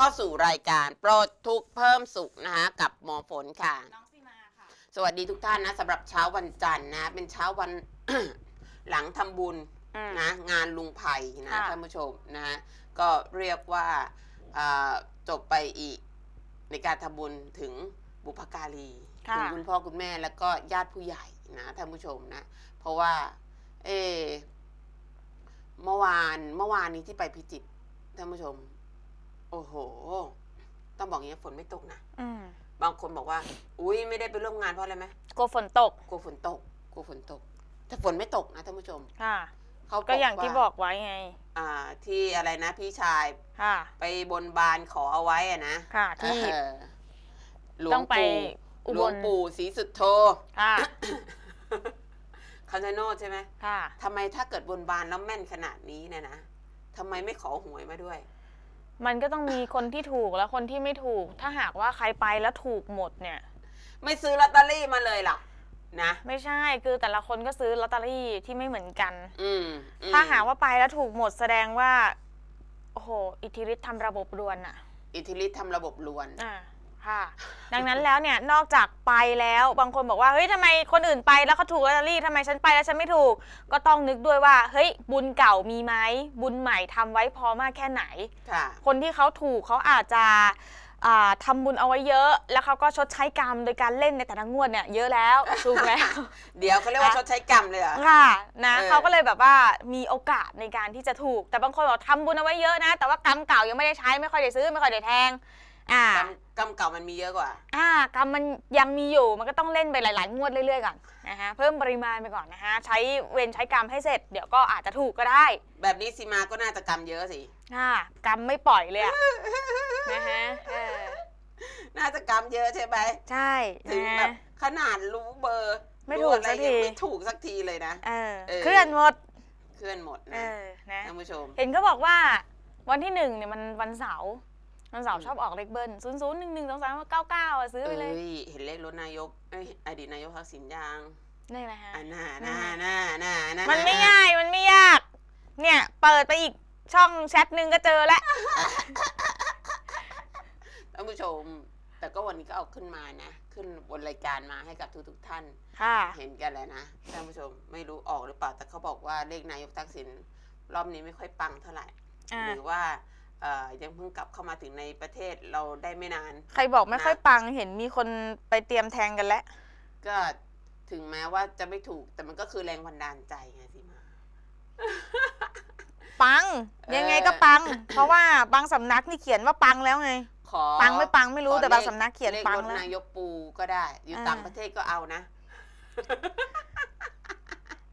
เข้าสู่รายการ โปรดทุกข์เพิ่มสุขนะคะกับหมอฝนค่ะ น้องซีมาค่ะ สวัสดีทุกท่านนะสำหรับเช้าวันจันทร์นะ เป็นเช้าวัน หลังทำบุญอืมนะงานลุงไผ่นะค่ะท่านผู้ชมนะฮะก็เรียกว่าอ่าจบไปอีกในการทำบุญถึงบุพการีค่ะ ถึงคุณพ่อคุณแม่แล้วก็ญาติผู้ใหญ่นะท่านผู้ชมนะ เพราะว่า เออเมื่อวานเมื่อวานนี้ที่ไปพิจิตรท่านผู้ชม โอ้โห ต้องบอกอย่างนี้ฝนไม่ตกนะอืมบางคนบอกว่า อุ้ยไม่ได้ไปร่วมงานเพราะอะไรไหมกลัวฝนตกกลัวฝนตกกลัวฝนตก แต่ฝนไม่ตกนะท่านผู้ชมค่ะ เขาก็อย่างที่ว่บอกไว้ไง อ่า ที่อะไรนะ พี่ชายค่ะ ไปบนบานขอเอาไว้อะนะค่ะที่เออหลวต้องงไปปู่อุหลบวงลปู่ศรีสุดโทค่ะ คำชะโนดใช่ไหมค่ะ ทำไมถ้าเกิดบนบานแล้วแม่นขนาดนี้เนี่ยนะทำไมไม่ขอหวยมาด้วย มันก็ต้องมีคนที่ถูกและคนที่ไม่ถูก ถ้าหากว่าใครไปแล้วถูกหมดเนี่ย ไม่ซื้อลอตเตอรี่มาเลยล่ะ นะ ไม่ใช่คือแต่ละคนก็ซื้อลอตเตอรี่ที่ไม่เหมือนกัน อืมอืมถ้าหากว่าไปแล้วถูกหมดแสดงว่า โอ้โห อิทธิฤทธิ์ทำระบบรวนอะอิทธิฤทธิ์ทำระบบลวน อ่า ค่ะ ดังนั้นแล้วเนี่ยนอกจากไปแล้วบางคนบอกว่าเฮ้ยทำไมคนอื่นไปแล้วเขาถูกลอตเตอรี่ทำไมฉันไปแล้วฉันไม่ถูก ก็ต้องนึกด้วยว่า เฮ้ยบุญเก่ามีไหมบุญใหม่ทำไว้พอมากแค่ไหน ค่ะ คนที่เขาถูกเขาอาจจะอ่าทำบุญเอาไว้เยอะ แล้วเขาก็ชดใช้กรรมโดยการเล่นในแต่ละงวดเนี่ยเยอะแล้วถูกแล้ว เดี๋ยวเขาเรียกว่าอะชดใช้กรรมเลยเหรอ ค่ะนะเออ เขาก็เลยแบบว่ามีโอกาสในการที่จะถูก แต่บางคนบอกทำบุญเอาไว้เยอะนะ แต่ว่ากรรมเก่ายังไม่ได้ใช้ไม่ค่อยได้ซื้อไม่ค่อยได้แทง อ่ากรรมกรรมเก่ามันมีเยอะกว่า อ่ากรรมมันยังมีอยู่มันก็ต้องเล่นไปหลาย ๆ งวดเรื่อย ๆ ก่อนนะฮะเพิ่มปริมาณไปก่อนนะฮะใช้เวรใช้กรรมให้เสร็จ เดี๋ยวก็อาจจะถูกก็ได้แบบนี้ซีมาก็น่าจะกรรมเยอะสิค่ะกรรมไม่ปล่อยเลยอะ นะฮะเออน่าจะกรรมเยอะใช่ไหมใช่ถึงนะแบฮะ บขนาดรู้เบอร์ไม่ถูกรู้อะไรสักที ยังไม่ถูกสักทีเลยนะ เออเออ เคลื่อนหมดเคลื่อนหมดเอนะอนะ ท่านผู้ชม เห็นเขาบอกว่าวันที่หนึ่งเนี่ยมันวันเสาร์ วันเสาร์อืมชอบออกเลขเบิ้ลศูนย์ศูนย์หนึ่งหนึ่งสองสามเก้าเก้าซื้อไปเลยเอ้ยเห็นเลขรถนายกเอ้ยอดีตนายกทักษิณยังนี่แหละฮะ อ่าน่าน่าน่าน่าน่ามันไม่ง่าย มันไม่ยาก เนี่ย เปิดไปอีกช่องแชทหนึ่งก็เจอแล้ว ท่านผู้ชม แต่ก็วันนี้ก็เอาขึ้นมานะ ขึ้นบนรายการมาให้กับทุกทุกๆท่าน ค่ะ เห็นกันแล้วนะท่านผู้ชมไม่รู้ออกหรือเปล่าแต่เขาบอกว่าเลขนายกทักษิณรอบนี้ไม่ค่อยปังเท่าไหร่ อ่า หรือว่า เอ่อยังเพิ่งกลับเข้ามาถึงในประเทศเราได้ไม่นาน ใครบอกไม่ค่อยปังเห็นมีคนไปเตรียมแทงกันแล้ว ก็ถึงแม้ว่าจะไม่ถูก แต่มันก็คือแรงบันดาลใจไงสิมา ปัง ยังไงก็ปัง เพราะว่าบางสำนักนี่เขียนว่าปังแล้วไง ขอปังไม่ปังไม่รู้ขอแต่บางเลขสำนักเขียนเลขปังรถแล้ว นายกปูก็ได้ อยู่อ่า ต่างประเทศก็เอานะ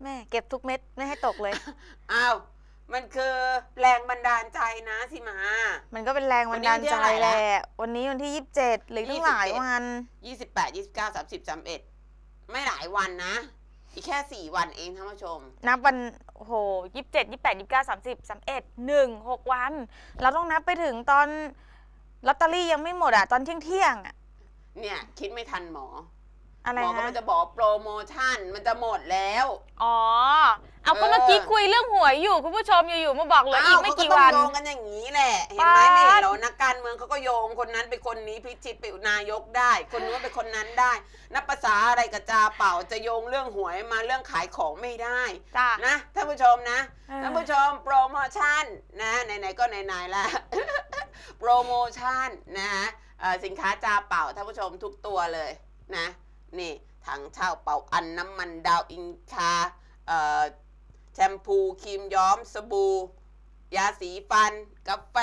แม่เก็บทุกเม็ดไม่ให้ตกเลย อ้าว มันคือแรงบันดาลใจนะสิมา มันก็เป็นแรงบันดาลใจวันนี้วันที่แหเท่าไหร่ละละวันนี้วันที่ยี่สิบเจ็ดหรือตั้งหลาย21วัน ยี่สิบแปดยี่สิบเก้าสามสิบสามเอ็ดไม่หลายวันนะ อีกแค่สี่วันเองท่านผู้ชม นับวันโอ้โหยี่สิบเจ็ดยี่สิบแปดยี่สิบเก้าสามสิบสามเอ็ดหนึ่งหกวัน เราต้องนับไปถึงตอนลอตเตอรี่ยังไม่หมดอะ ตอนเที่ยงเที่ยงๆอะ เนี่ย คิดไม่ทันหมอ อะไรหมอก็ฮะมันจะบอกโปรโมชั่นมันจะหมดแล้ว อ๋อ เอาก็เออเมื่อกี้คุยเรื่องหวยอยู่คุณผู้ชมอยู่ๆมาบอกเหลืออีกไม่กี่วัน เขาก็ต้องโยงกันอย่างนี้แหละ เห็นไหมป๊าด ไม่เห็นเหรอนักการเมืองเขาก็โยงคนนั้นเป็นคนนี้พิชิตเป็นนายกได้ คนนู้นเป็นคนนั้นได้ นับภาษาอะไรกับจาเป่าจะโยงเรื่องหวยมาเรื่องขายของไม่ได้จ้านะท่านผู้ชมนะเออ ท่านผู้ชมโปรโมชั่นนะไหนๆก็ไหนๆแล้วโปรโมชั่นนะฮะเอ่อสินค้าจาเป่าท่านผู้ชมทุกตัวเลยนะ นี่ถังเช่าเป่าอันน้ำมันดาวอินคาเอ่อแชมพูครีมย้อมสบู่ยาสีฟัน กาแฟ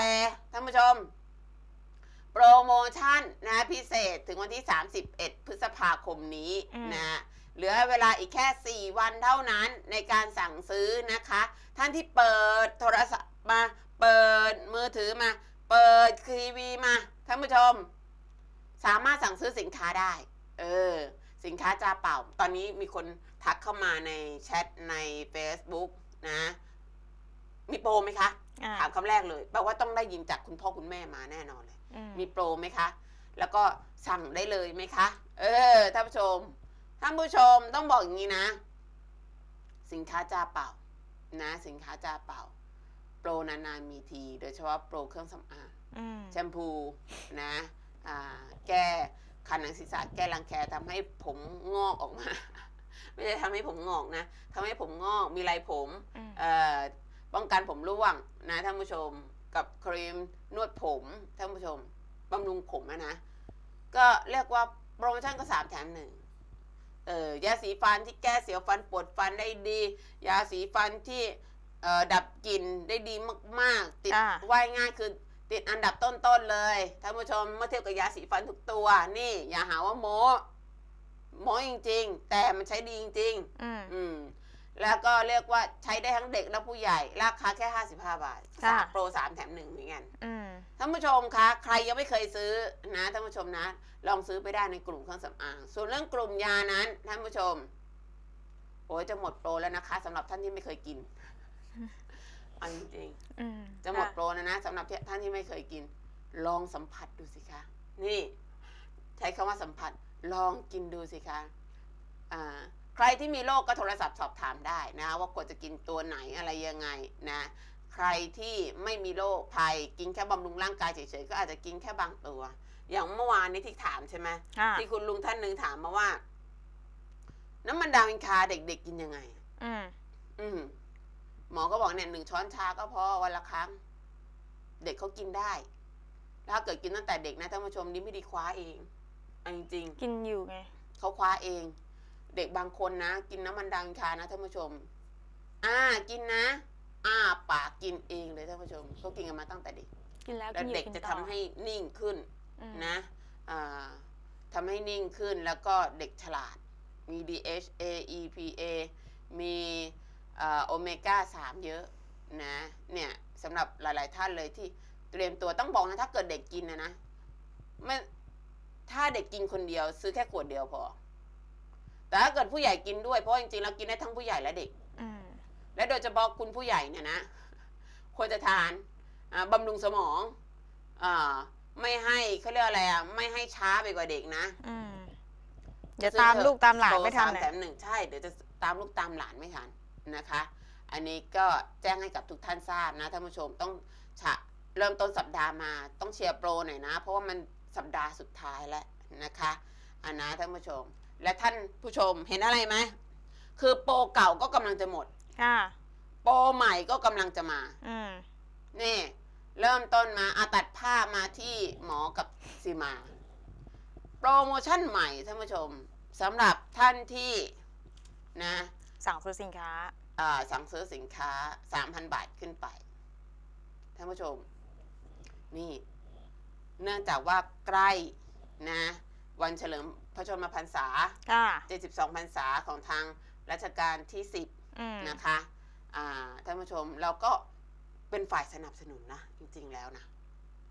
ท่านผู้ชม โปรโมชั่นนะพิเศษถึงวันที่ 31 พฤษภาคมนี้อืมนะเหลือเวลาอีกแค่ 4 วันเท่านั้นในการสั่งซื้อนะคะ ท่านที่เปิดโทรศัพท์มา เปิดมือถือมา เปิดทีวีมา ท่านผู้ชม สามารถสั่งซื้อสินค้าได้ เออ สินค้าจาเป่า ตอนนี้มีคนทักเข้ามาในแชทใน Facebook นะ มีโปรไหมคะ อ่าถามคำแรกเลยแปลว่าต้องได้ยินจากคุณพ่อคุณแม่มาแน่นอนเลย อืมมีโปรไหมคะ แล้วก็สั่งได้เลยไหมคะ เออ ท่านผู้ชม ท่านผู้ชมต้องบอกอย่างนี้นะ สินค้าจาเปล่า นะ สินค้าจาเป่า โปรนานๆมีที โดยเฉพาะโปรเครื่องสำอาง อืม แชมพูนะอ่าแก้ คันหนังศีรษะแก้รังแคทำให้ผมงอกออกมา ไม่ได้ทำให้ผมงอกนะทำให้ผมงอกมีไรผมอืมเอ่อป้องกันผมร่วงนะท่านผู้ชม กับครีมนวดผมท่านผู้ชมบำรุงผมนะนะ ก็เรียกว่าโปรโมชั่นก็สามแถมหนึ่งเออยาสีฟันที่แก้เสียวฟันปวดฟันได้ดี ยาสีฟันที่เอ่อดับกลิ่นได้ดีมาก ๆ ติดอ่าว่ายง่ายคือ ติดอันดับต้นๆเลยท่านผู้ชมเมื่อเทียบกับยาสีฟันทุกตัว นี่อย่าหาว่าโม้โม้จริง ๆ แต่มันใช้ดีจริงๆ อืมอืมแล้วก็เรียกว่าใช้ได้ทั้งเด็กและผู้ใหญ่ ราคาแค่ 55 บาทค่ะสามโปรสามแถมหนึ่งเหมือนกันอืมท่านผู้ชมคะ ใครยังไม่เคยซื้อนะท่านผู้ชมนะ ลองซื้อไปได้ในกลุ่มเครื่องสำอาง ส่วนเรื่องกลุ่มยานั้น ท่านผู้ชม โอ้ยจะหมดโปรแล้วนะคะสำหรับท่านที่ไม่เคยกิน เอาจริงๆอืมจะหมดโปรนะนะสำหรับท่านที่ไม่เคยกิน ลองสัมผัสดูสิคะ นี่ ใช้คำว่าสัมผัส ลองกินดูสิคะอ่าใครที่มีโรคก็โทรศัพท์สอบถามได้นะ ว่าควรจะกินตัวไหนอะไรยังไงนะใครที่ไม่มีโรคภัยกินแค่บำรุงร่างกายเฉยๆก็อาจจะกินแค่บางตัว อย่างเมื่อวานนี้ที่ถามใช่ไหมค่ะที่คุณลุงท่านหนึ่งถามมาว่า น้ำมันดาวินคาเด็กๆกินยังไง อืมอืม หมอก็บอกเนี่ยหนึ่งช้อนชาก็พอวันละครั้ง เด็กเขากินได้แล้วถ้าเกิดกินตั้งแต่เด็กนะท่านผู้ชมนี่ไม่ดีคว้าเองเอาจริงกินอยู่ไงๆเขาคว้าเอง เด็กบางคนนะ กินน้ำมันดังคานะท่านผู้ชม อ่ากินนะอ้าปากกินเองเลยท่านผู้ชมเขากินกันมาตั้งแต่เด็กกินแล้วแล้กิวนอยู่เด็กกินจะต่ทำอให้นิ่งขึ้นอืมนะอ่าทำให้นิ่งขึ้นแล้วก็เด็กฉลาด มี DHA EPA มี โอเมก้า3เยอะนะเนี่ยสำหรับหลาย ๆ ท่านเลยที่เตรียมตัวต้องบอกนะถ้าเกิดเด็กกินนะนะไม่ถ้าเด็กกินคนเดียว ซื้อแค่ขวดเดียวพอ แต่ถ้าเกิดผู้ใหญ่กินด้วยเพราะจริง ๆ แล้วกินได้ทั้งผู้ใหญ่และเด็กอืมและโดยเฉพาะคุณผู้ใหญ่เนี่ยนะควรจะทานอ่าบำรุงสมองอาไม่ให้เขาเรียกอะไรอะไม่ให้ช้าไปกว่าเด็กนะอืมเดี๋ยวตามลูกตามหลานไม่ทันโปรสามเนี่แถยมหนึ่งใช่เดี๋ยวจะตามลูกตามหลานไม่ทัน นะคะ อันนี้ก็แจ้งให้กับทุกท่านทราบนะท่านผู้ชมต้องฉะเริ่มต้นสัปดาห์มาต้องเชียร์โปรหน่อยนะ เพราะว่ามันสัปดาห์สุดท้ายแล้วนะคะอันนะท่านผู้ชม และท่านผู้ชมเห็นอะไรไหมคือโปรเก่าก็กำลังจะหมดค่ะโปรใหม่ก็กำลังจะมาอืมนี่ เริ่มต้นมาอาตัดภาพมาที่หมอกับซีมา โปรโมชั่นใหม่ท่านผู้ชมสำหรับท่านที่นะ สั่งซื้อสินค้า อ่าสั่งซื้อสินค้า3,000บาทขึ้นไปท่านผู้ชม นี่ เนื่องจากว่าใกล้นะ วันเฉลิมพระชนมพรรษาค่ะ72พรรษาของทางรัชกาลที่10อืมนะคะอ่าท่านผู้ชมเราก็เป็นฝ่ายสนับสนุนนะ จริงๆแล้วนะ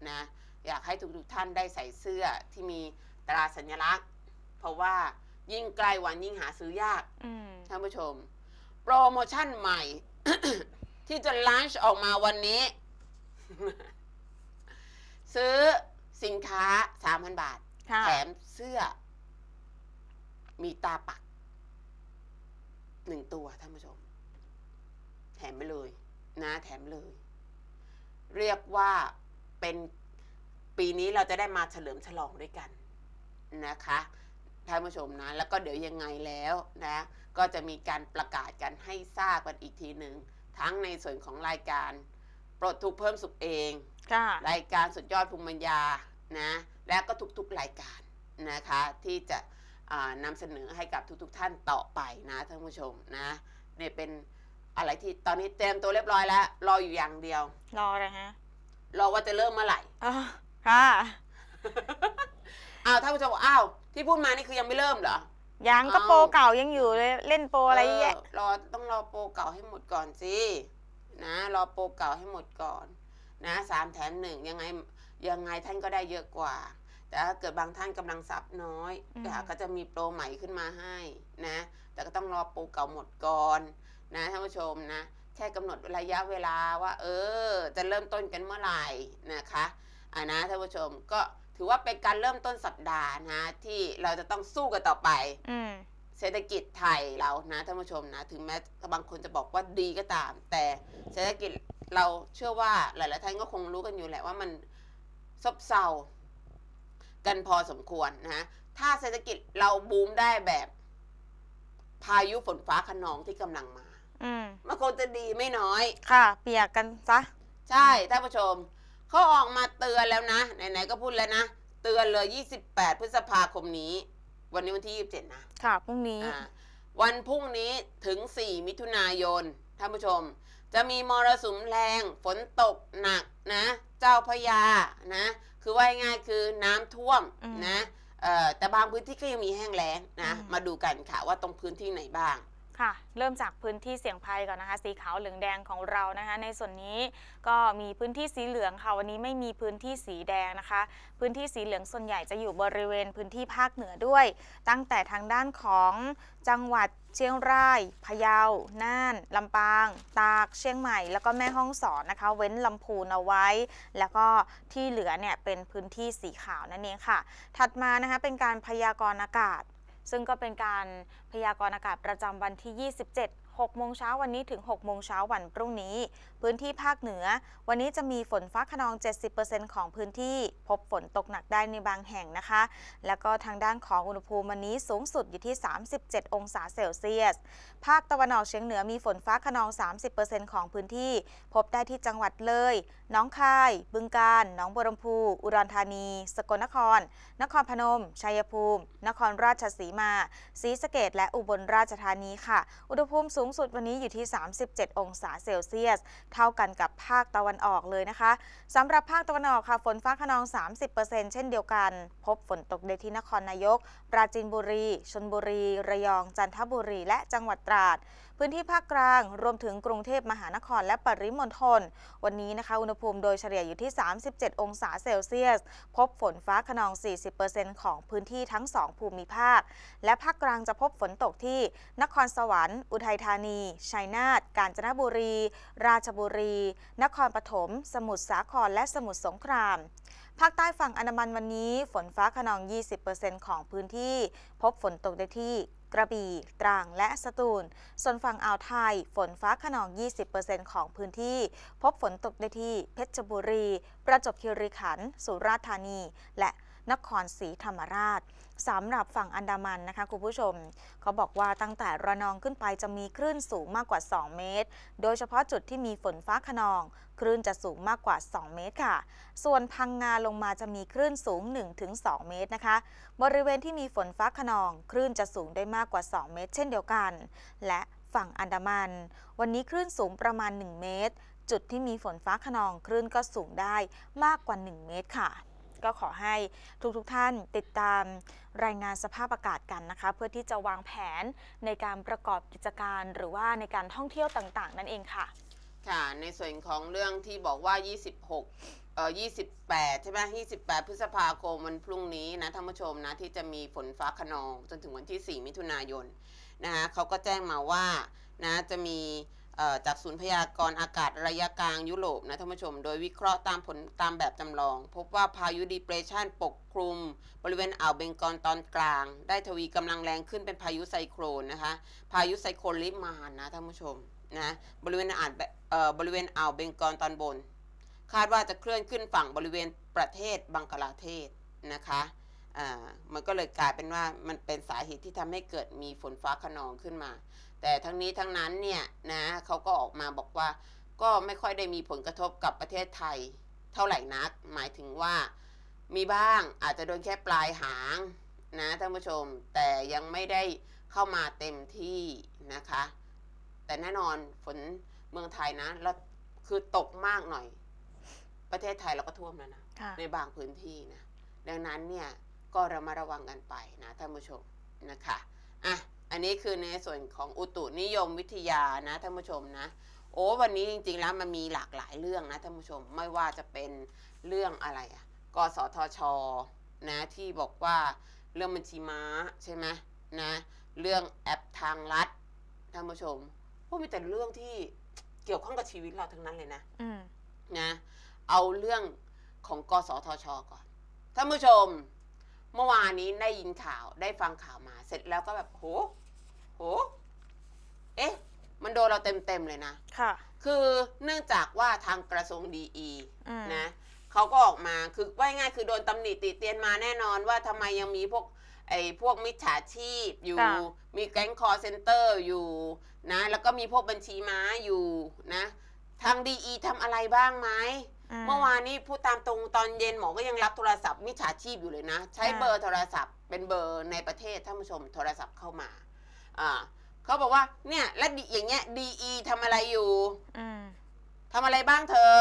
นะ อยากให้ทุกๆท่านได้ใส่เสื้อที่มีตราสัญลักษณ์ เพราะว่า ยิ่งใกล้วันยิ่งหาซื้อยากอืมท่านผู้ชม โปรโมชั่นใหม่ ที่จะลันช์ออกมาวันนี้ ซื้อสินค้า 3,000 บาท ค่ะแถมเสื้อ มีตาปักหนึ่งตัวท่านผู้ชม แถมไปเลยนะแถมเลย เรียกว่าเป็นปีนี้เราจะได้มาเฉลิมฉลองด้วยกันนะคะ ท่านผู้ชมนะ แล้วก็เดี๋ยวยังไงแล้วนะ ก็จะมีการประกาศกันให้ทราบกันอีกทีหนึ่ง ทั้งในส่วนของรายการปลดทุกข์เพิ่มสุขเอง ค่ะ รายการสุดยอดภูมิปัญญานะ และก็ทุกๆรายการนะคะ ที่จะอ่านำเสนอให้กับทุกๆท่านต่อไปนะท่านผู้ชมนะเนี่ยเป็นอะไรที่ตอนนี้เตรียมตัวเรียบร้อยแล้ว รออยู่อย่างเดียว รอเลยฮะรอว่าจะเริ่มเมื่อไหร่อ๋อค่ะ อ้าวท่านผู้ชมบอกอ้าว ที่พูดมานี่คือยังไม่เริ่มเหรอ ยังก็เอาโปรเก่ายังอยู่เลยเล่นโปรอะไรเยอะแยะรอต้องรอโปรเก่าให้หมดก่อนสินะรอโปรเก่าให้หมดก่อน นะสามแถมหนึ่งยังไงยังไงท่านก็ได้เยอะกว่า แต่ถ้าเกิดบางท่านกำลังทรัพย์น้อยอืม เดี๋ยวก็จะมีโปรใหม่ขึ้นมาให้นะ แต่ก็ต้องรอโปรเก่าหมดก่อนนะท่านผู้ชมนะ แค่กำหนดระยะเวลาว่า เออ จะเริ่มต้นกันเมื่อไหร่นะคะอ่านะท่านผู้ชมก็ ถือว่าเป็นการเริ่มต้นสัปดาห์นะที่เราจะต้องสู้กันต่อไป อืม เศรษฐกิจไทยเรานะท่านผู้ชมนะถึงแม้บางคนจะบอกว่าดีก็ตาม แต่เศรษฐกิจเราเชื่อว่าหลายๆท่านก็คงรู้กันอยู่แหละว่ามันซบเซากันพอสมควรนะถ้าเศรษฐกิจเราบูมได้แบบ พายุฝนฟ้าขนองที่กำลังมา อืม มันคงจะดีไม่น้อย ค่ะ เปียกกันซะ ใช่ท่านผู้ชม เขาออกมาเตือนแล้วนะ ไหนๆก็พูดแล้วนะ เตือนเลย 28 พฤษภาคมนี้ วันนี้วันที่ 27 นะค่ะพรุ่งนี้อ่าวันพรุ่งนี้ถึง 4 มิถุนายนท่านผู้ชม จะมีมรสุมแรงฝนตกหนักนะ เจ้าพระยานะ คือว่าง่ายๆคือน้ำท่วมอืมนะเอ่อแต่บางพื้นที่ก็ยังมีแห้งแล้งนะ อืม มาดูกันค่ะว่าตรงพื้นที่ไหนบ้าง ค่ะเริ่มจากพื้นที่เสี่ยงภัยก่อนนะคะ สีขาวเหลืองแดงของเรานะคะ ในส่วนนี้ก็มีพื้นที่สีเหลืองค่ะวันนี้ไม่มีพื้นที่สีแดงนะคะ พื้นที่สีเหลืองส่วนใหญ่จะอยู่บริเวณพื้นที่ภาคเหนือด้วย ตั้งแต่ทางด้านของจังหวัดเชียงราย พะเยา น่าน ลำปาง ตาก เชียงใหม่ แล้วก็แม่ฮ่องสอนนะคะ เว้นลำพูนเอาไว้ แล้วก็ที่เหลือเนี่ยเป็นพื้นที่สีขาวนั่นเองค่ะ ถัดมานะคะเป็นการพยากรณ์อากาศ ซึ่งก็เป็นการพยากรณ์อากาศประจำวันที่ 27 6โมงเช้าวันนี้ถึง 6 โมงเช้าวันพรุ่งนี้ พื้นที่ภาคเหนือ วันนี้จะมีฝนฟ้าขนอง 70%ของพื้นที่ พบฝนตกหนักได้ในบางแห่งนะคะ แล้วก็ทางด้านของอุณหภูมิวันนี้สูงสุดอยู่ที่ 37 องศาเซลเซียส ภาคตะวันออกเฉียงเหนือมีฝนฟ้าขนอง 30%ของพื้นที่ พบได้ที่จังหวัดเลย น้องคาย บึงกาฬหนองบัวลำพู อุดรธานี สกลนคร นครพนม ชัยภูมิ นครราชสีมา ศรีสะเกดและอุบลราชธานีค่ะ อุณหภูมิสูงสุดวันนี้อยู่ที่ 37 องศาเซลเซียส เท่ากันกับภาคตะวันออกเลยนะคะสำหรับภาคตะวันออกค่ะ ฝนฟ้าขนอง 30%เช่นเดียวกัน พบฝนตกได้ที่นครนายก ปราจีนบุรี ชนบุรี ระยอง จันทบุรี และจังหวัดตราด พื้นที่ภาคกลาง รวมถึงกรุงเทพมหานครและปริมณฑลวันนี้นะคะอุณหภูมิโดยเฉลี่ยอยู่ที่ 37 องศาเซลเซียส พบฝนฟ้าขนอง 40%ของพื้นที่ทั้ง 2 ภูมิภาค และภาคกลางจะพบฝนตกที่ นครสวรรค์ อุทัยธานี ชัยนาท กาญจนบุรี ราชบุรี นครปฐม สมุทรสาคร และสมุทรสงคราม ภาคใต้ฝั่งอันดามันวันนี้ ฝนฟ้าขนอง 20%ของพื้นที่ พบฝนตกได้ที่ กระบี่ ตรัง และสตูล ส่วนฝั่งอ่าวไทย ฝนฟ้าขนอง 20%ของพื้นที่ พบฝนตกได้ที่เพชรบุรี ประจวบคีรีขันธ์ สุราษฎร์ธานี และ นครศรีธรรมราชสำหรับฝั่งอันดามันนะคะคุณผู้ชม เขาบอกว่าตั้งแต่ระนองขึ้นไปจะมีคลื่นสูงมากกว่า 2 เมตร โดยเฉพาะจุดที่มีฝนฟ้าขนอง คลื่นจะสูงมากกว่า 2 เมตรค่ะ ส่วนพังงาลงมาจะมีคลื่นสูง 1-2 เมตรนะคะ บริเวณที่มีฝนฟ้าขนอง คลื่นจะสูงได้มากกว่า 2 เมตร เช่นเดียวกัน และฝั่งอันดามัน วันนี้คลื่นสูงประมาณ 1 เมตร จุดที่มีฝนฟ้าขนอง คลื่นก็สูงได้มากกว่า 1 เมตรค่ะ ก็ขอให้ทุกๆทท่านติดตามรายงานสภาพอากาศกันนะคะ เพื่อที่จะวางแผนในการประกอบกิจการหรือว่าในการท่องเที่ยวต่างๆ นั่นเองค่ะ ค่ะในส่วนของเรื่องที่บอกว่า 26เอ่อ28 ใช่ไหม28 พฤษภาคมวันพรุ่งนี้นะท่านผู้ชมนะที่จะมีฝนฟ้าขนองจนถึงวันที่ 4 มิถุนายนนะคะเขาก็แจ้งมาว่านะจะมี จากศูนย์พยากรณ์อากาศระยะกลางยุโรปนะท่านผู้ชม โดยวิเคราะห์ตามผลตามแบบจำลอง พบว่าพายุดีเพรสชันปกคลุม บริเวณอ่าวเบงกอลตอนกลาง ได้ทวีกำลังแรงขึ้นเป็นพายุไซโครนนะคะ พายุไซโคลลิมานนะท่านผู้ชมนะบริเวณอ่าวเอ่อบริเวณอ่าวเบงกอลตอนบน คาดว่าจะเคลื่อนขึ้นฝั่งบริเวณประเทศบังกลาเทศนะคะอ่ามันก็เลยกลายเป็นว่ามันเป็นสาเหตุที่ทำให้เกิดมีฝนฟ้าขนองขึ้นมา แต่ทั้งนี้ทั้งนั้นเนี่ยนะเขาก็ออกมาบอกว่า ก็ไม่ค่อยได้มีผลกระทบกับประเทศไทย เท่าไหร่นัก หมายถึงว่ามีบ้างอาจจะโดนแค่ปลายหางนะท่านผู้ชม แต่ยังไม่ได้เข้ามาเต็มที่นะคะ แต่แน่นอนฝนเมืองไทยนะแล้วคือตกมากหน่อย ประเทศไทยเราก็ท่วมแล้วนะค่ะในบางพื้นที่นะดังนั้นเนี่ยก็ระมัดระวังกันไปนะท่านผู้ชมนะคะอะ อันนี้คือในส่วนของอุตุนิยมวิทยานะท่านผู้ชมนะ โอ้วันนี้จริง ๆ แล้วมันมีหลากหลายเรื่องนะท่านผู้ชมไม่ว่าจะเป็นเรื่องอะไรอะกสทชนะที่บอกว่าเรื่องบัญชีม้าใช่ไหมนะเรื่องแอปทางลัดท่านผู้ชมพวกมีแต่เรื่องที่เกี่ยวข้องกับชีวิตเราทั้งนั้นเลยนะอืมนะ เอาเรื่องของกสทชก่อนท่านผู้ชม เมื่อวานนี้ได้ยินข่าวได้ฟังข่าวมาเสร็จแล้วก็แบบโห เอ๊ะ มันโดนเราเต็มๆเลยนะ ค่ะ คือเนื่องจากว่าทางกระทรวงดีอีอืม นะเขาก็ออกมาคือว่าง่ายๆคือโดนตำหนิติเตียนมาแน่นอนว่าทำไมยังมีพวกไอ้พวกมิจฉาชีพอยู่ ค่ะ มีแก๊งคอร์เซนเตอร์อยู่นะ แล้วก็มีพวกบัญชีม้าอยู่นะ ทางดีอีทำอะไรบ้างไหม เมื่อวานนี้พูดตามตรงตอนเย็นหมอก็ยังรับโทรศัพท์มิจฉาชีพอยู่เลยนะ ใช้อ่าเบอร์โทรศัพท์เป็นเบอร์ในประเทศท่านผู้ชมโทรศัพท์เข้ามา อ่าเขาบอกว่าเนี่ยและดีอย่างเงี้ยดีอีทำอะไรอยู่อืมทำอะไรบ้างเธอ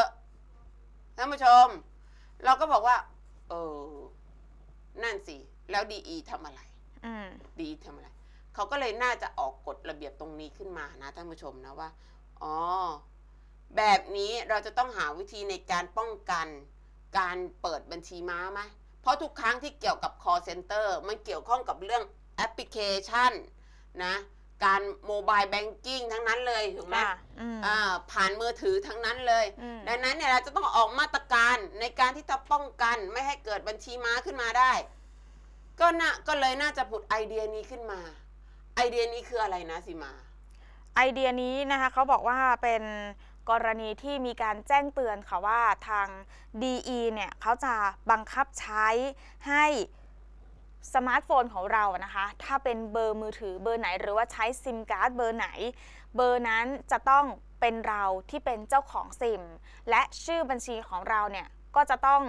ท่านผู้ชม เราก็บอกว่า เออ นั่นสิ แล้วดีอีทำอะไร อืมดีทำอะไร เขาก็เลยน่าจะออกกฎระเบียบตรงนี้ขึ้นมานะท่านผู้ชมนะว่า อ๋อ แบบนี้เราจะต้องหาวิธีในการป้องกัน การเปิดบัญชีม้าไหมเพราะทุกครั้งที่เกี่ยวกับ call center มันเกี่ยวข้องกับเรื่องแอปพลิเคชัน นะการโมบายแบงกิ้งทั้งนั้นเลยถูกไหมค่ะอืม อ่าผ่านมือถือทั้งนั้นเลย อืม ดังนั้นเนี่ยเราจะต้องออกมาตรการในการที่จะป้องกันไม่ให้เกิดบัญชีม้าขึ้นมาได้ ก็น่าก็เลยน่าจะผุดไอเดียนี้ขึ้นมา ไอเดียนี้คืออะไรนะสิมา ไอเดียนี้นะคะเขาบอกว่าเป็นกรณีที่มีการแจ้งเตือนค่ะว่าทาง DE เนี่ยเขาจะบังคับใช้ให้ สมาร์ทโฟนของเรานะคะ ถ้าเป็นเบอร์มือถือเบอร์ไหน หรือว่าใช้ซิมการ์ดเบอร์ไหน เบอร์นั้นจะต้องเป็นเราที่เป็นเจ้าของซิม และชื่อบัญชีของเราเนี่ยก็จะต้อง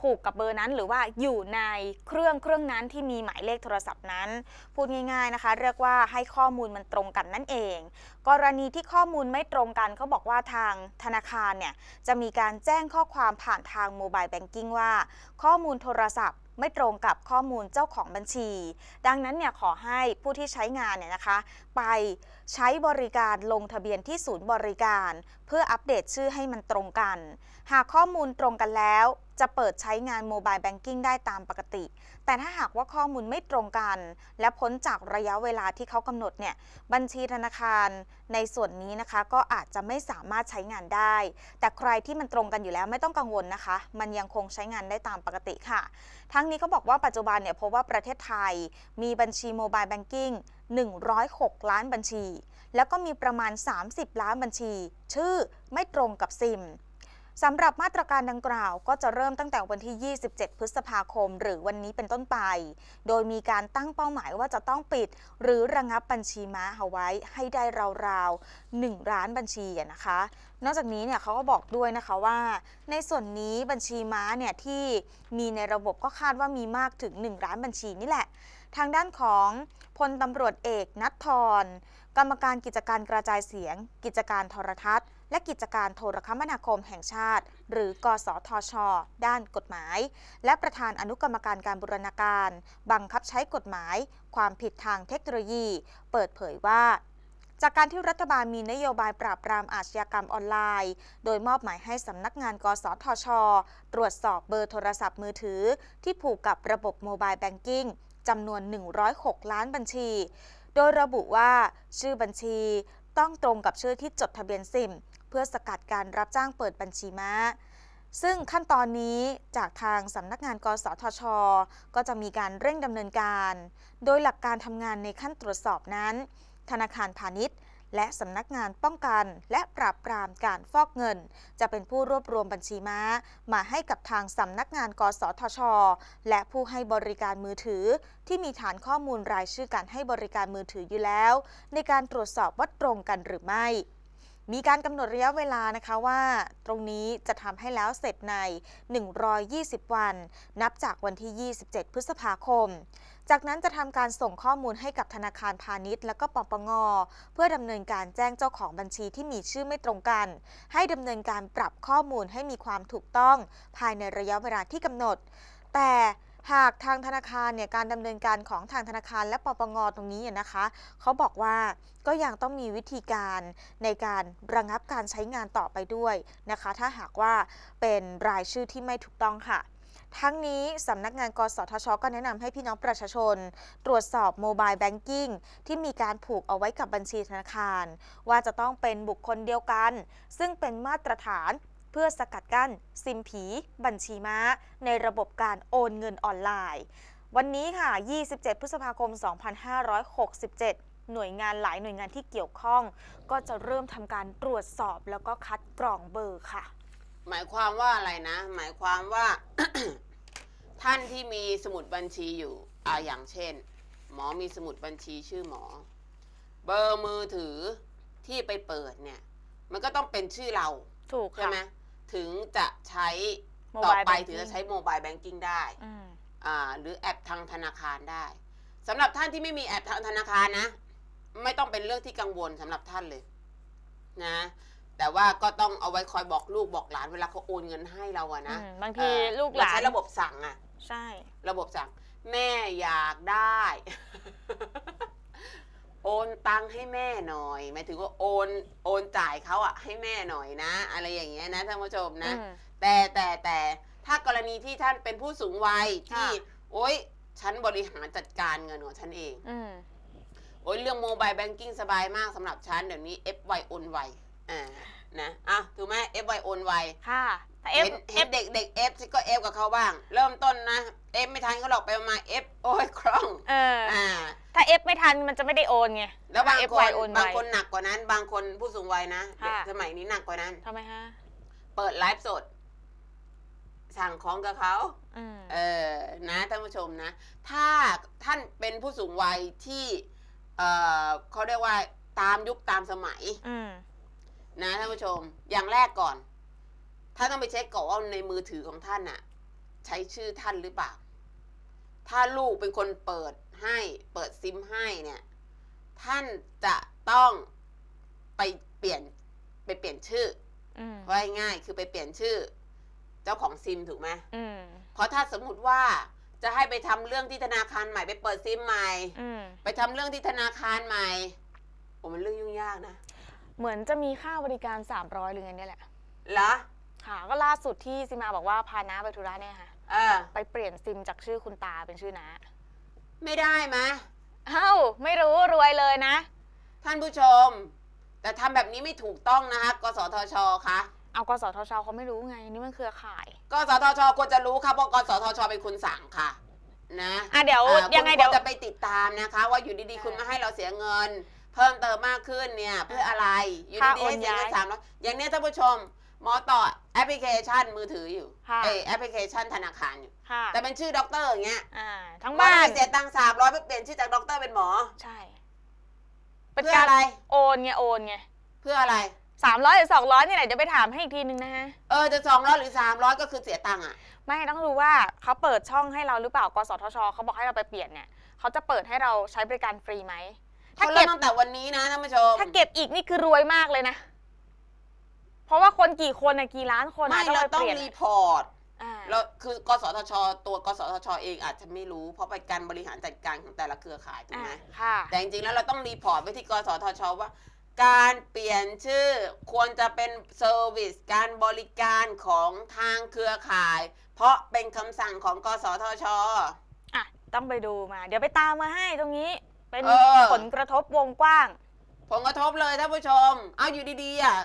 ผูกกับเบอร์นั้นหรือว่าอยู่ในเครื่องเครื่องนั้นที่มีหมายเลขโทรศัพท์นั้น พูดง่ายๆนะคะ เรียกว่าให้ข้อมูลมันตรงกันนั่นเอง กรณีที่ข้อมูลไม่ตรงกันเขาบอกว่าทางธนาคารเนี่ยจะมีการแจ้งข้อความผ่านทางโมบายแบงกิ้งว่า ข้อมูลโทรศัพท์ ไม่ตรงกับข้อมูลเจ้าของบัญชี ดังนั้นเนี่ยขอให้ผู้ที่ใช้งานเนี่ยนะคะ ไปใช้บริการลงทะเบียนที่ศูนย์บริการ เพื่ออัปเดตชื่อให้มันตรงกัน หากข้อมูลตรงกันแล้ว จะเปิดใช้งานโมบายแบงกิ้งได้ตามปกติ แต่ถ้าหากว่าข้อมูลไม่ตรงกัน และพ้นจากระยะเวลาที่เขากำหนดเนี่ยบัญชีธนาคารในส่วนนี้นะคะ ก็อาจจะไม่สามารถใช้งานได้ แต่ใครที่มันตรงกันอยู่แล้วไม่ต้องกังวลนะคะ มันยังคงใช้งานได้ตามปกติค่ะ ทั้งนี้เขาบอกว่าปัจจุบันเนี่ยพบว่าประเทศไทยมีบัญชีโมบายแบงกิ้ง106 ล้านบัญชี แล้วก็มีประมาณ 30 ล้านบัญชี ชื่อไม่ตรงกับซิม สำหรับมาตรการดังกล่าวก็จะเริ่มตั้งแต่วันที่ 27 พฤษภาคม หรือวันนี้เป็นต้นไป โดยมีการตั้งเป้าหมายว่าจะต้องปิด หรือระงับบัญชีม้าเอาไว้ให้ได้ราวๆ1ล้านบัญชีนะคะ นอกจากนี้เนี่ยเขาก็บอกด้วยนะคะว่า ในส่วนนี้บัญชีม้าเนี่ยที่มีในระบบก็คาดว่ามีมากถึง 1 ล้านบัญชีนี่แหละ ทางด้านของพลตำรวจเอกนัทธรกรรมการกิจการกระจายเสียง กิจการโทรทัศน์ และกิจการโทรคมนาคมแห่งชาติ หรือกสทช ด้านกฎหมาย และประธานอนุกรรมการการบูรณาการ บังคับใช้กฎหมาย ความผิดทางเทคโนโลยี เปิดเผยว่าจากการที่รัฐบาลมีนโยบายปราบปรามอาชญากรรมออนไลน์ โดยมอบหมายให้สำนักงาน กสทช ตรวจสอบเบอร์โทรศัพท์มือถือ ที่ผูกกับระบบโมบายแบงกิ้งจำนวน 106 ล้านบัญชี โดยระบุว่า ชื่อบัญชีต้องตรงกับชื่อที่จดทะเบียนซิม เพื่อสกัดการรับจ้างเปิดบัญชีม้า ซึ่งขั้นตอนนี้จากทางสำนักงานกสทช ก็จะมีการเร่งดำเนินการ โดยหลักการทำงานในขั้นตรวจสอบนั้น ธนาคารพาณิชย์และสำนักงานป้องกันและปราบปรามการฟอกเงิน จะเป็นผู้รวบรวมบัญชีม้า มาให้กับทางสำนักงานกสทช และผู้ให้บริการมือถือ ที่มีฐานข้อมูลรายชื่อการให้บริการมือถืออยู่แล้ว ในการตรวจสอบว่าตรงกันหรือไม่ มีการกำหนดระยะเวลานะคะว่า ตรงนี้จะทำให้แล้วเสร็จใน 120 วัน นับจากวันที่ 27 พฤษภาคม จากนั้นจะทำการส่งข้อมูลให้กับธนาคารพาณิชย์ และก็ปปง เพื่อดำเนินการแจ้งเจ้าของบัญชีที่มีชื่อไม่ตรงกัน ให้ดำเนินการปรับข้อมูลให้มีความถูกต้อง ภายในระยะเวลาที่กำหนด แต่ หากทางธนาคารเนี่ยการดำเนินการของทางธนาคารและปปงตรงนี้เนี่ยนะคะเขาบอกว่าก็ยังต้องมีวิธีการในการระงับการใช้งานต่อไปด้วยนะคะ ถ้าหากว่าเป็นรายชื่อที่ไม่ถูกต้องค่ะทั้งนี้สำนักงานกสทช ก็แนะนำให้พี่น้องประชาชน ตรวจสอบโมบายแบงกิ้งที่มีการผูกเอาไว้กับบัญชีธนาคาร ว่าจะต้องเป็นบุคคลเดียวกัน ซึ่งเป็นมาตรฐาน พื่อสกัดกั้นซิมผี บัญชีม้า ในระบบการโอนเงินออนไลน์ วันนี้ค่ะ 27 พฤษภาคม 2567หน่วยงานหลายหน่วยงานที่เกี่ยวข้อง ก็จะเริ่มทำการตรวจสอบแล้วก็คัดกรองเบอร์ค่ะ หมายความว่าอะไรนะ หมายความว่า ท่านที่มีสมุดบัญชีอยู่อ่าอย่างเช่น หมอมีสมุดบัญชีชื่อหมอ เบอร์มือถือที่ไปเปิดเนี่ย มันก็ต้องเป็นชื่อเราถูกใช่ค่ะไหม ถึงจะใช้ Mobile ต่อไป banking ถึงจะใช้โมบายแบงกิ้งได้อืมอ่าหรือแอปทางธนาคารได้สำหรับท่านที่ไม่มีแอปทางธนาคารนะ ไม่ต้องเป็นเรื่องที่กังวลสำหรับท่านเลยนะ แต่ว่าก็ต้องเอาไว้คอยบอกลูกบอกหลานเวลาเขาโอนเงินให้เราอะนะอืมบางทีเอ่อลูกหลานเรใช้ระบบสั่งอะ ใช่ ระบบสั่งแม่อยากได้ โอนตังค์ให้แม่หน่อยหมายถึงว่าโอนโอนจ่ายเขาอะให้แม่หน่อยนะ อะไรอย่างเงี้ยนะท่านผู้ชมนะ อืม แต่แต่แต่ถ้ากรณีที่ท่านเป็นผู้สูงวัยที่ ค่ะ โอ๊ยฉันบริหารจัดการเงินของฉันเอง อืม โอ๊ยเรื่องโมบายแบงกิ้งสบายมากสำหรับฉัน เดี๋ยวนี้ F ไวโอนไวอ่า นะอะถูกไหม F ไวโอนไวค่ะถ้าเห็ F นเห็นเด็กเด็ก F ก็ F กับเขาบ้าง เริ่มต้นนะ F ไม่ทันก็หลอกไปประมาณ F โอ้ยคล่องเอออ่า ถ้า F ไม่ทันมันจะไม่ได้โอนไงแล้วบางถ้ค F ไวนบโอนไวบางคนหนักกว่านั้น บางคนผู้สูงวัยนะค่ะสมัยนี้หนักกว่านั้น ทำไมฮะเปิดไลฟ์สด สั่งของกับเขา อืมเออ นะท่านผู้ชมนะ ถ้าท่านเป็นผู้สูงวัยที่ เออเขาเรียกว่าตามยุคตามสมัย อืม นะท่านผู้ชม อย่างแรกก่อนท่านต้องไปเช็คก่อนว่าในมือถือของท่านน่ะ ใช้ชื่อท่านหรือเปล่า ถ้าลูกเป็นคนเปิดให้ เปิดซิมให้เนี่ย ท่านจะต้องไปเปลี่ยนไปเปลี่ยนชื่ออืมว่าง่ายๆคือไปเปลี่ยนชื่อ เจ้าของซิมถูกไหมอืมเพราะถ้าสมมติว่าจะให้ไปทำเรื่องที่ธนาคารใหม่ไปเปิดซิมใหม่อืมไปทำเรื่องที่ธนาคารใหม่โอ้มันเรื่องยุ่งยากนะ เหมือนจะมีค่าบริการ 300หรือไงเนี่ยแหละ เหรอค่ะ ก็ล่าสุดที่ซิมาบอกว่าพาน้าไปธุระเนี่ยค่ะ เออ ไปเปลี่ยนซิมจากชื่อคุณตาเป็นชื่อน้าไม่ได้มะเอ้าไม่รู้รวยเลยนะ ท่านผู้ชม แต่ทำแบบนี้ไม่ถูกต้องนะคะกสทชคะเอากสทชเขาไม่รู้ไงนี่มันเครือข่าย กสทชควรจะรู้ค่ะเพราะกสทชเป็นคนสั่งค่ะ นะอะเดี๋ยวอ่ายังไงคุณเดี๋ยว ควรจะไปติดตามนะคะ ว่าอยู่ดีๆอ่าคุณมาให้เราเสียเงิน เพิ่มเติมมากขึ้นเนี่ยเพื่ออะไรอยู่ค่าดีๆให้เสียเงินโอนย้ายสามร้อยอย่างเนี้ยท่านผู้ชมหมอต่อแอปพลิเคชันมือถืออยู่ค่ะ เอยแอปพลิเคชันธนาคารอยู่ ค่ะแต่เป็นชื่อด็อกเตอร์อย่างเงี้ยอ่าทั้งหมอบ้าได้นเสียตังค์สามร้อยเพื่อเปลี่ยนชื่อจากด็อกเตอร์เป็นหมอ ใช่ เป็นเพื่อการอะไร โอนไงโอนไงเพื่ออะไร สามร้อยหรือสองร้อยนี่แหละเดี๋ยวไปถามให้อีกทีนึงนะฮะ เออจะสองร้อยหรือสามร้อยก็คือเสียตังค์อะ ไม่ต้องรู้ว่าเขาเปิดช่องให้เราหรือเปล่ากสทชเขาบอกให้เราไปเปลี่ยนเนี่ยเขาจะเปิดให้เราใช้บริการฟรีไหม ถ้าเขาเก็เริ่บมตั้งแต่วันนี้นะท่านผู้ชมถ้าเก็บอีกนี่คือรวยมากเลยนะ เพราะว่าคนกี่คนอะกี่ล้านคนไม่อะเราไปต้องปลี่ยนรีพอร์ตอ่าแล้วคือกสทช ตัวกสทช เองอาจจะไม่รู้เพราะเป็นการบริหารจัดการของแต่ละเครือข่ายถูกอ่าไหม ค่ะ แต่จริงๆ แล้วเราต้องรีพอร์ตไปที่กสทช ว่า การเปลี่ยนชื่อควรจะเป็นเซอร์วิสการบริการของทางเครือข่าย เพราะเป็นคำสั่งของกสทช อะ ต้องไปดูมา เดี๋ยวไปตามมาให้ตรงนี้ เป็นเออ ผลกระทบวงกว้าง ผลกระทบเลยท่านผู้ชม เอาอยู่ดีๆอะ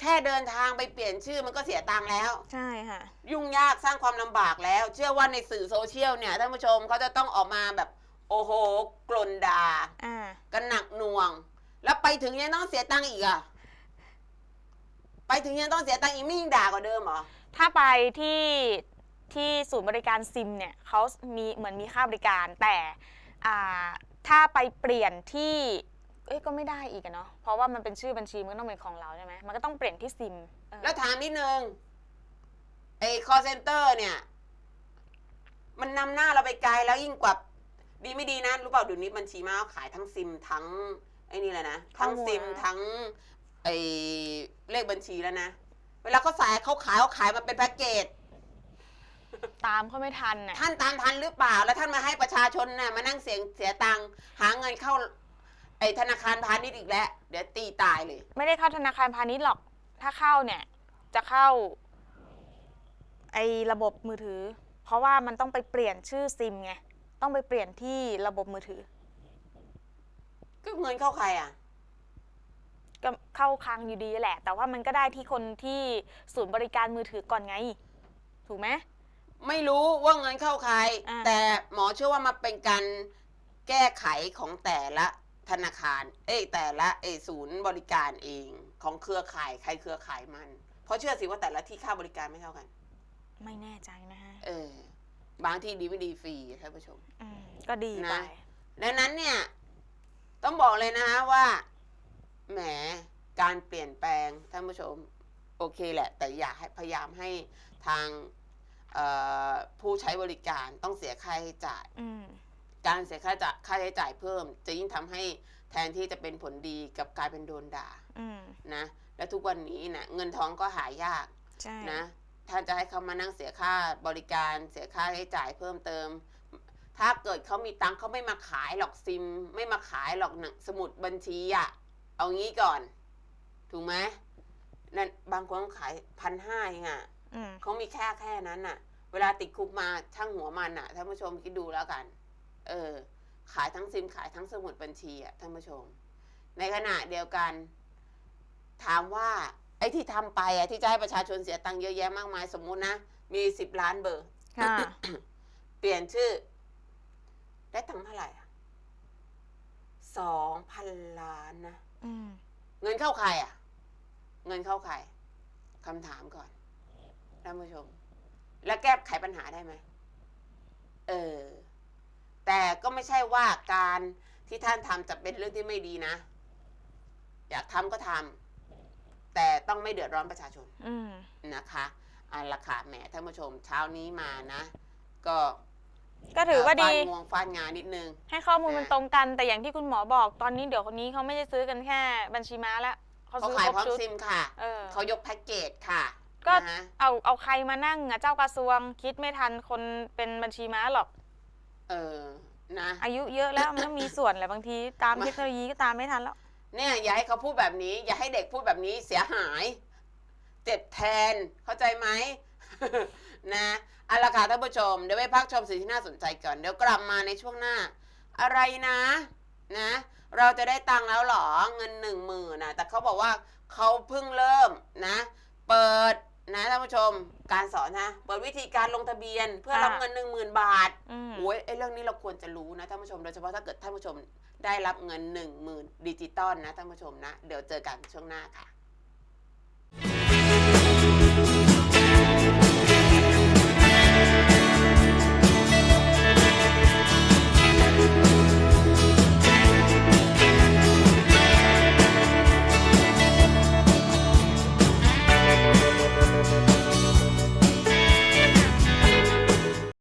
แค่เดินทางไปเปลี่ยนชื่อมันก็เสียตังค์แล้ว ใช่ค่ะ ยุ่งยากสร้างความลำบากแล้ว เชื่อว่าในสื่อโซเชียลเนี่ยท่านผู้ชมเขาจะต้องออกมาแบบโอ้โหกลนด่าอ่า กันหนักหน่วง แล้วไปถึงยังต้องเสียตังค์อีกอะไปถึงยังต้องเสียตังค์อีกไม่ยิ่งด่ากว่าเดิมเหรอ ถ้าไปที่ที่ศูนย์บริการซิมเนี่ยเขามีเหมือนมีค่าบริการแต่อ่า ถ้าไปเปลี่ยนที่เอ้ยก็ไม่ได้อีกอะเนาะเพราะว่ามันเป็นชื่อบัญชีมันก็ต้องเป็นของเราใช่ไหมมันก็ต้องเปลี่ยนที่ซิมเออแล้วถามนิดนึงไอ้ call center เนี่ย มันนำหน้าเราไปไกลแล้วยิ่งกว่า ดีไม่ดีนะ รู้เปล่าเดี๋ยวนี้บัญชีมาเขาขายทั้งซิมทั้ง ไอ้นี่เลยนะ ทั้งซิมทั้ง ไอ้เลขบัญชีแล้วนะ เวลาเขาสายเขาขายเขาขายมาเป็นแพ็กเกจ ตามเขาไม่ทันน่ะท่านตามทันหรือเปล่า แล้วท่านมาให้ประชาชนน่ะมานั่งเสียงเสียตังค์หาเงินเข้า ไอ้ธนาคารพาณิชย์อีกแล้ว เดี๋ยวตีตายเลย ไม่ได้เข้าธนาคารพาณิชย์หรอก ถ้าเข้าเนี่ย จะเข้า ไอ้ระบบมือถือ เพราะว่ามันต้องไปเปลี่ยนชื่อซิมไงต้องไปเปลี่ยนที่ระบบมือถือ ก็เงินเข้าใครอะ ก็เข้าคลังอยู่ดีแหละ แต่ว่ามันก็ได้ที่คนที่ศูนย์บริการมือถือก่อนไง ถูกไหม ไม่รู้ว่าเงินเข้าใคร อ่า แต่หมอเชื่อว่ามาเป็นการแก้ไขของแต่ละธนาคาร เอ้ยแต่ละเอยศูนย์บริการเองของเครือข่ายใครเครือข่ายมัน เพราะเชื่อสิว่าแต่ละที่ค่าบริการไม่เท่ากัน ไม่แน่ใจนะฮะเออ บางที่ดีไม่ดีฟรีท่านผู้ชม อืมก็ดีไป นะ ดังนั้นเนี่ย ต้องบอกเลยนะฮะว่าแหมการเปลี่ยนแปลงท่านผู้ชม โอเคแหละ แต่อยากให้พยายามให้ทางเอ่อ ผู้ใช้บริการต้องเสียค่าใช้จ่าย อืม การเสียค่าจ่ายค่าใช้จ่ายเพิ่ม จะยิ่งทำให้แทนที่จะเป็นผลดีกับกลายเป็นโดนด่าอืม นะ และทุกวันนี้นะเงินทองก็หายากใช่นะท่านจะให้เขามานั่งเสียค่าบริการเสียค่าใช้จ่ายเพิ่มเติม ถ้าเกิดเขามีตังค์เขาไม่มาขายหรอกซิม ไม่มาขายหรอกหนังสมุดบัญชีอะเอางี้ก่อน ถูกไหมนั่นบางคนเขาขายพันห้าเองอะ อืม เขามีแค่แค่นั้นน่ะเวลาติดคุกมาช่างหัวมันอะท่านผู้ชมคิดดูแล้วกัน เออ ขายทั้งซิมขายทั้งสมุดบัญชีอะท่านผู้ชม ในขณะเดียวกัน ถามว่า ไอ้ที่ทำไปอะที่จะให้ประชาชนเสียตังค์เยอะแยะมากมาย สมมุตินะ มีสิบล้านเบอร์ค่ะเปลี่ยนชื่อ ได้ตังค์เท่าไหร่อะสองพันล้านนะอืมเงินเข้าใครอะ เงินเข้าใครคำถามก่อนท่านผู้ชม แล้วแก้ไขปัญหาได้ไหมเออ แต่ก็ไม่ใช่ว่าการที่ท่านทำจะเป็นเรื่องที่ไม่ดีนะ อยากทำก็ทำแต่ต้องไม่เดือดร้อนประชาชนอืมนะคะเอาละค่ะแหมท่านผู้ชมเช้านี้มานะ ก็ก็ถือว่าดีฟงวงฟาดงานนิดนึง ให้ข้อมูลนะมันตรงกันแต่อย่างที่คุณหมอบอกตอนนี้เดี๋ยวคนนี้เขาไม่ได้ซื้อกันแค่บัญชีม้าแล้วเขาเขาซื้อขายครบพร้อมชุดซิมค่ะเออเขายกแพ็กเกจค่ะ ก็นะฮะ เอาเอาใครมานั่งอะเจ้ากระทรวงคิดไม่ทันคนเป็นบัญชีม้าหรอก เออ นะ อายุเยอะแล้วมันต้องมีส่วนแหละบางที ตามมา เทคโนโลยีก็ตามไม่ทันแล้ว เนี่ย อย่าให้เขาพูดแบบนี้ อย่าให้เด็กพูดแบบนี้เสียหาย เจ็บแทน เข้าใจไหม นะเอาละค่ะท่านผู้ชม เดี๋ยวไปพักชมสิ่งที่น่าสนใจก่อน เดี๋ยวกลับมาในช่วงหน้า อะไรนะ นะ เราจะได้ตังค์แล้วเหรอ เงินหนึ่งหมื่นนะแต่เขาบอกว่าเขาเพิ่งเริ่มนะ เปิด นะท่านผู้ชมการสอนนะเปิดวิธีการลงทะเบียนเพื่อรับค่ะเงินหนึ่งหมื่นบาทอืมโอ้ยไอ้เรื่องนี้เราควรจะรู้นะท่านผู้ชมโดยเฉพาะถ้าเกิดท่านผู้ชมได้รับเงินหนึ่งหมื่นดิจิตอลนะท่านผู้ชมนะ เดี๋ยวเจอกันช่วงหน้าค่ะ